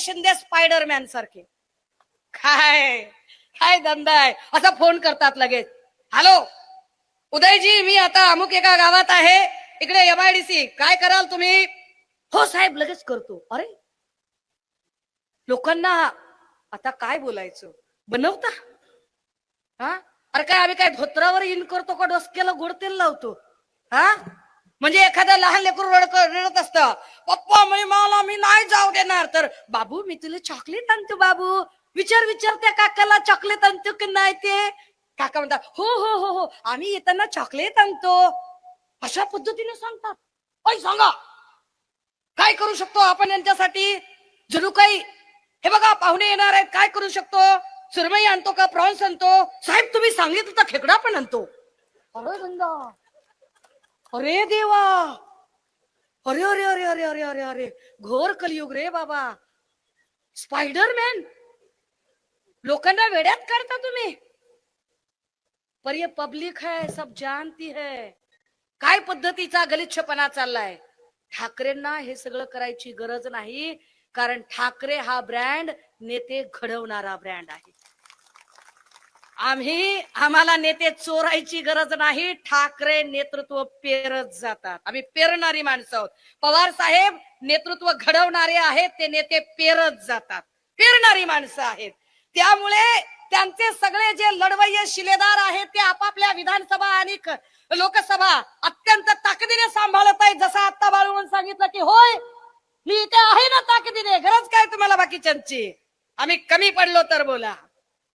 Shinde Spiderman सारखे. काय? काय धंदा आहे? असा फोन करतात लगेच. हॅलो उदयजी मी आता अमुक एका गावात आहे. इकडे एमआयडीसी काय कराल तुम्ही? हो साहेब लगेच करतो. अरे लोकांना आता काय बोलायचं? बनवता? हा? अरे काय आम्ही काय धोत्रावर इन करतो का? डोसक्याला गोड तेल लावतो. हा? म्हणजे एखादा लहान लेकरू रडक रडत असत. पप्पा मी मला मी नाही जाऊ देणार. तर बाबू मी तुला चॉकलेट आणतो बाबू. विचार विचार त्या काकाला चॉकलेट आणतो की नाही ते? काका म्हणतात हो हो हो हो. आम्ही येताना चॉकलेट आणतो. अशा पद्धतीने सांगतात. ऐ सांगा. काय करू शकतो आपण यांच्यासाठी? जणू काही हे बघा पाहुणे येणार आहेत. काय करू शकतो? सुरमई आणतो का? प्रॉन्स आणतो? साहेब तुम्ही सांगितलं तर खेकडा पण आणतो. अरे अरे देवा! अरे अरे अरे अरे अरे अरे अरे. घोर कलियुग रे बाबा. स्पायडरमॅन लोकांना वेड्यात काढता तुम्ही. पर ये पब्लिक है सब जानती है. काय पद्धतीचा गलिच्छपणा चाललाय? ठाकरेंना हे सगळं करायची गरज नाही कारण ठाकरे हा ब्रँड नेते घडवणारा ब्रँड आहे. आम्ही आम्हाला नेते चोरायची गरज नाही ठाकरे नेतृत्व पेरत जातात. आम्ही पेरणारी माणसं आहोत. पवार साहेब नेतृत्व घडवणारे आहेत ते नेते पेरत जातात. पेरणारी माणसं आहेत. त्यामुळे त्यांचे सगळे जे लढवय्ये शिलेदार आहेत ते आपापल्या विधानसभा आणि लोकसभा अत्यंत ताकदीने सांभाळत आहेत. जसं आता बाळून सांगितलं की होय मी इथे आहे ना ताकदीने. गरज काय तुम्हाला बाकीच्यांची? आम्ही कमी पडलो तर बोला.